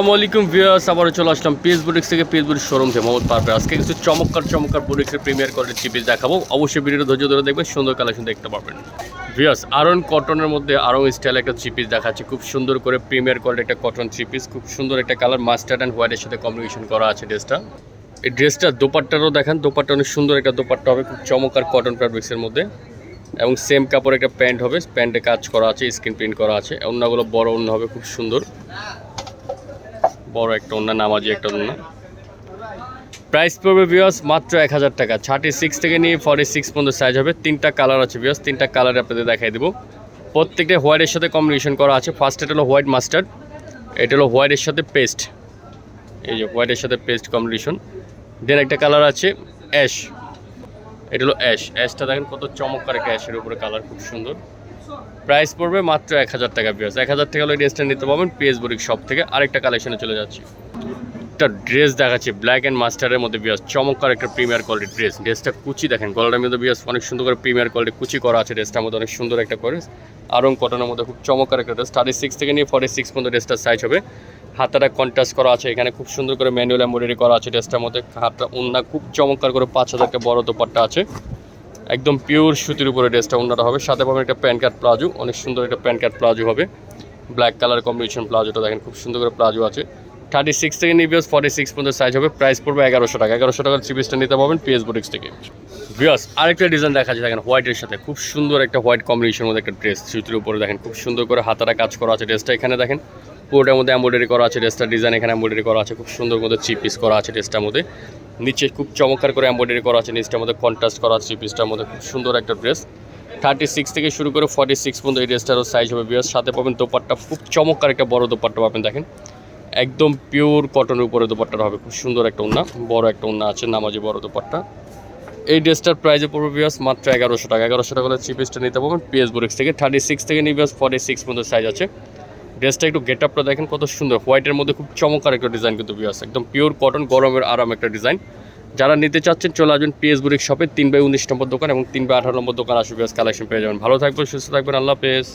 আসসালামু আলাইকুম ভিউয়ার্স, আবারও চলে আসলাম পিএস বুটিক্স থেকে, পিএস বুটিক শোরুম থেকে মোহাম্মদ পারবে আজকে কিছু চমৎকার চমৎকার বুটিক্সের প্রিমিয়ার কোয়ালিটি চিপিস দেখাবো। অবশ্যই ভিডিওটা ধৈর্য ধরে দেখবেন, সুন্দর কালেকশন দেখতে পারবেন। ভিউয়ার্স আরন কটনের মধ্যে আরং স্টাইল একটা চিপিস দেখাচ্ছে। খুব সুন্দর করে প্রিমিয়ার কোয়ালিটি একটা কটন চিপিস খুব সুন্দর একটা কালার মাস্টার্ড অ্যান্ড হোয়াইটের সাথে কম্বিনেশন করা আছে ড্রেসটা এই ড্রেসটা দোপাট্টারও দেখেন, দোপাট্টা অনেক সুন্দর একটা দোপাট্টা হবে, খুব চমৎকার কটন ফ্যাব্রিক্সের মধ্যে। এবং সেম কাপড় একটা প্যান্ট হবে প্যান্টে কাজ করা আছে স্ক্রিন প্রিন্ট করা আছে। অন্যগুলো বড় অন্য হবে, খুব সুন্দর। বড় একটা ওন্না নামাজি একটা ওন্না প্রাইস পড়বে বিয়াস মাত্র এক হাজার টাকা। থার্টি সিক্স থেকে নিয়ে ফর্টি সিক্স পর্যন্ত সাইজ হবে। তিনটা কালার আছে বিয়াস তিনটা কালার আপনাদের দেখাই দেবো। প্রত্যেকটা হোয়াইটের সাথে কম্বিনেশন করা আছে। ফার্স্ট এটা হলো হোয়াইট মাস্টার্ড এটা হলো হোয়াইটের সাথে পেস্ট এই যে হোয়াইটের সাথে পেস্ট কম্বিনেশন দেন একটা কালার আছে অ্যাশ এটা হলো অ্যাশ অ্যাশটা দেখেন কত চমৎকার একটা অ্যাশের উপরে কালার খুব সুন্দর। প্রাইস পড়বে মাত্র এক হাজার টাকা পিয়াস এক হাজার টাকা হলে ড্রেসটা নিতে পারবেন পিএস বুরিক শপ থেকে। আরেকটা কালেকশনে চলে যাচ্ছি। একটা ড্রেস দেখাচ্ছি ব্ল্যাক অ্যান্ড মাস্টারের মধ্যে বিয়াস চমৎকার একটা প্রিমিয়ার কোয়ালিটি ড্রেস ড্রেসটা কুচি দেখেন, গলার মধ্যে বিয়াস অনেক সুন্দর করে প্রিমিয়ার কোয়ালিটি কুচি করা আছে ড্রেসটার মধ্যে, অনেক সুন্দর একটা করে আরং কটনের মধ্যে খুব চমৎকার একটা ড্রেস থার্টি সিক্স থেকে নিয়ে ফর্টি সিক্স পর্যন্ত ড্রেসটার সাইজ হবে। হাতাটা কন্ট্রাস্ট করা আছে, এখানে খুব সুন্দর করে ম্যানুয়াল এমব্রয়ডারি করা আছে ড্রেসটার মধ্যে। হাতটা উন্না, খুব চমৎকার করে পাঁচ হাজার একটা বড় দোপাট্টা আছে। একদম পিওর সুতির উপরে ড্রেসটা ওনারা হবে। সাথে পাবেন একটা প্যান্ট কাট প্লাজো, অনেক সুন্দর একটা প্যান্ট কাট প্লাজো হবে। ব্ল্যাক কালার কম্বিনেশন প্লাজোটা দেখেন, খুব সুন্দর করে প্লাজো আছে। থার্টি সিক্স থেকে নিবিয়াস ফর্টি সিক্স পর্যন্ত সাইজ হবে। প্রাইস পড়বে এগারোশো টাকা। এগারোশো টাকার চিপিসটা নিতে পারবেন পিএস বুটিক্স থেকে। বিয়াস আরেকটা ডিজাইন দেখা যায়, দেখেন হোয়াইটের সাথে। খুব সুন্দর একটা হোয়াইট কম্বিনেশনের মধ্যে একটা ড্রেস সুতির উপরে দেখেন, খুব সুন্দর করে হাতারা কাজ করা আছে ড্রেসটা এখানে দেখেন পুরোটার মধ্যে এম্ব্রয়ডারি করা আছে, ড্রেসটার ডিজাইন এখানে এম্ব্রয়ডারি করা আছে, খুব সুন্দর মধ্যে চিপিস করা আছে ড্রেসটার মধ্যে। নিচে খুব চমৎকার করে এম্ব্রয়ডারি করা আছে নিচটার মধ্যে কন্ট্রাস্ট করা আছে পিসটার মধ্যে খুব সুন্দর একটা ড্রেস থার্টি সিক্স থেকে শুরু করে ফর্টি সিক্স পর্যন্ত এই ড্রেসটারও সাইজ হবে বিয়াস। সাথে পাবেন দোপাট্টা, খুব চমৎকার একটা বড় দোপাট্টা পাবেন, দেখেন। একদম পিওর কটনের উপরে দোপাট্টাটা হবে, খুব সুন্দর একটা ওন্না বড় একটা ওন্না আছে, নামাজি বড় দোপাট্টা। এই ড্রেসটার প্রাইজে পড়বে বিয়াস মাত্র এগারোশো টাকা। এগারোশো টাকা হলে চিপিসটা নিতে পারবেন পিএস বুরিক্স থেকে। থার্টি সিক্স থেকে নিয়ে বিয়াস ফর্টি সিক্স পর্যন্ত সাইজ আছে। ড্রেসটা একটু গেট আপটা দেখেন কত সুন্দর। হোয়াইটের মধ্যে খুব চমৎকার একটা ডিজাইন কিন্তু আছে একদম পিওর কটন গরমের আরাম একটা ডিজাইন যারা নিতে চাচ্ছেন, চলে আসবেন পিএস বুরিক শপে তিন বাই উনিশ নম্বর দোকান এবং তিন বাই আঠারো নম্বর দোকান আসবে কালেকশন পেয়ে যাবেন। ভালো থাকবেন, সুস্থ থাকবেন, আল্লাহ পেস